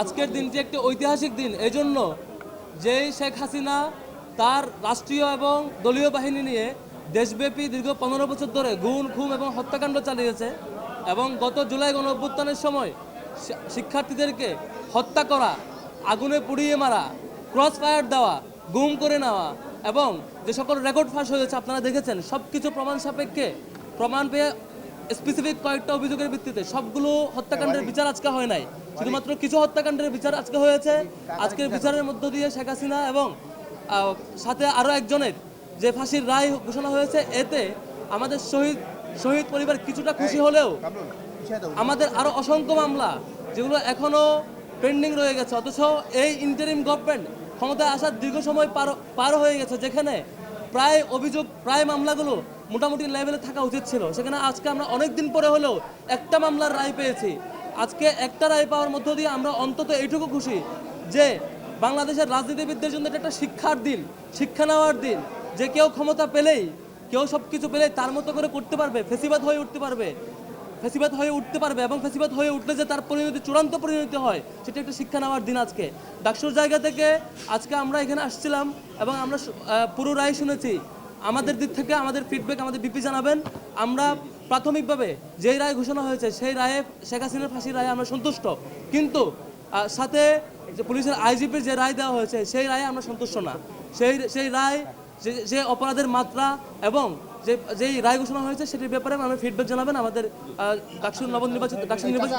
আজকের দিনটি একটি ঐতিহাসিক দিন এজন্য যেই শেখ হাসিনা তার রাষ্ট্রীয় এবং দলীয় বাহিনী নিয়ে দেশব্যাপী দীর্ঘ পনেরো বছর ধরে গুণ খুম এবং হত্যাকাণ্ড চালিয়েছে এবং গত জুলাই গণ অভ্যুত্থানের সময় শিক্ষার্থীদেরকে হত্যা করা আগুনে পুড়িয়ে মারা ক্রস ফায়ার দেওয়া গুম করে নেওয়া এবং যে সকল রেকর্ড ফাঁস হয়েছে আপনারা দেখেছেন সব কিছু প্রমাণ সাপেক্ষে প্রমাণ পেয়ে স্পেসিফিক কয়েকটা অভিযোগের ভিত্তিতে সবগুলো হত্যাকাণ্ডের বিচার আজকে হয় নাই। শুধুমাত্র কিছু হত্যাকাণ্ডের বিচার আজকে হয়েছে। আজকের বিচারের মধ্য দিয়ে শেখ হাসিনা এবং সাথে আরও একজনের যে ফাঁসির রায় ঘোষণা হয়েছে এতে আমাদের শহীদ শহীদ পরিবার কিছুটা খুশি হলেও আমাদের আরও অসংখ্য মামলা যেগুলো এখনও পেন্ডিং রয়ে গেছে অথচ এই ইন্টারিম গভর্নমেন্ট ক্ষমতায় আসার দীর্ঘ সময় পার পার হয়ে গেছে যেখানে প্রায় অভিযোগ প্রায় মামলাগুলো মোটামুটি লেভেলে থাকা উচিত ছিল। সেখানে আজকে আমরা অনেক দিন পরে হলেও একটা মামলার রায় পেয়েছি। আজকে একটা রায় পাওয়ার মধ্য দিয়ে আমরা অন্তত এইটুকু খুশি যে বাংলাদেশের রাজনীতিবিদদের জন্য এটা একটা শিক্ষার দিন, শিক্ষা নেওয়ার দিন। যে কেউ ক্ষমতা পেলেই, কেউ সব কিছু পেলেই তার মতো করে করতে পারবে, ফেসিবাদ হয়ে উঠতে পারবে। ফেসিবাদ হয়ে উঠতে পারবে এবং ফেসিবাদ হয়ে উঠলে যে তার পরিণতি, চূড়ান্ত পরিণতি হয়, সেটা একটা শিক্ষা নেওয়ার দিন আজকে। ডাকসুর জায়গা থেকে আজকে আমরা এখানে আসছিলাম এবং আমরা পুরো রায় শুনেছি। আমাদের দিক থেকে আমাদের ফিডব্যাক আমাদের বিপি জানাবেন। আমরা প্রাথমিকভাবে যেই রায় ঘোষণা হয়েছে সেই রায়ে শেখ হাসিনার ফাঁসির রায়ে আমরা সন্তুষ্ট। কিন্তু সাথে যে পুলিশের আইজিপির যে রায় দেওয়া হয়েছে সেই রায়ে আমরা সন্তুষ্ট না। সেই সেই রায় যে যে অপরাধের মাত্রা এবং যে যেই রায় ঘোষণা হয়েছে সেটির ব্যাপারে আমরা ফিডব্যাক জানাবেন আমাদের ডাকসুর নবনির্বাচিত ডাকসুর নির্বাচিত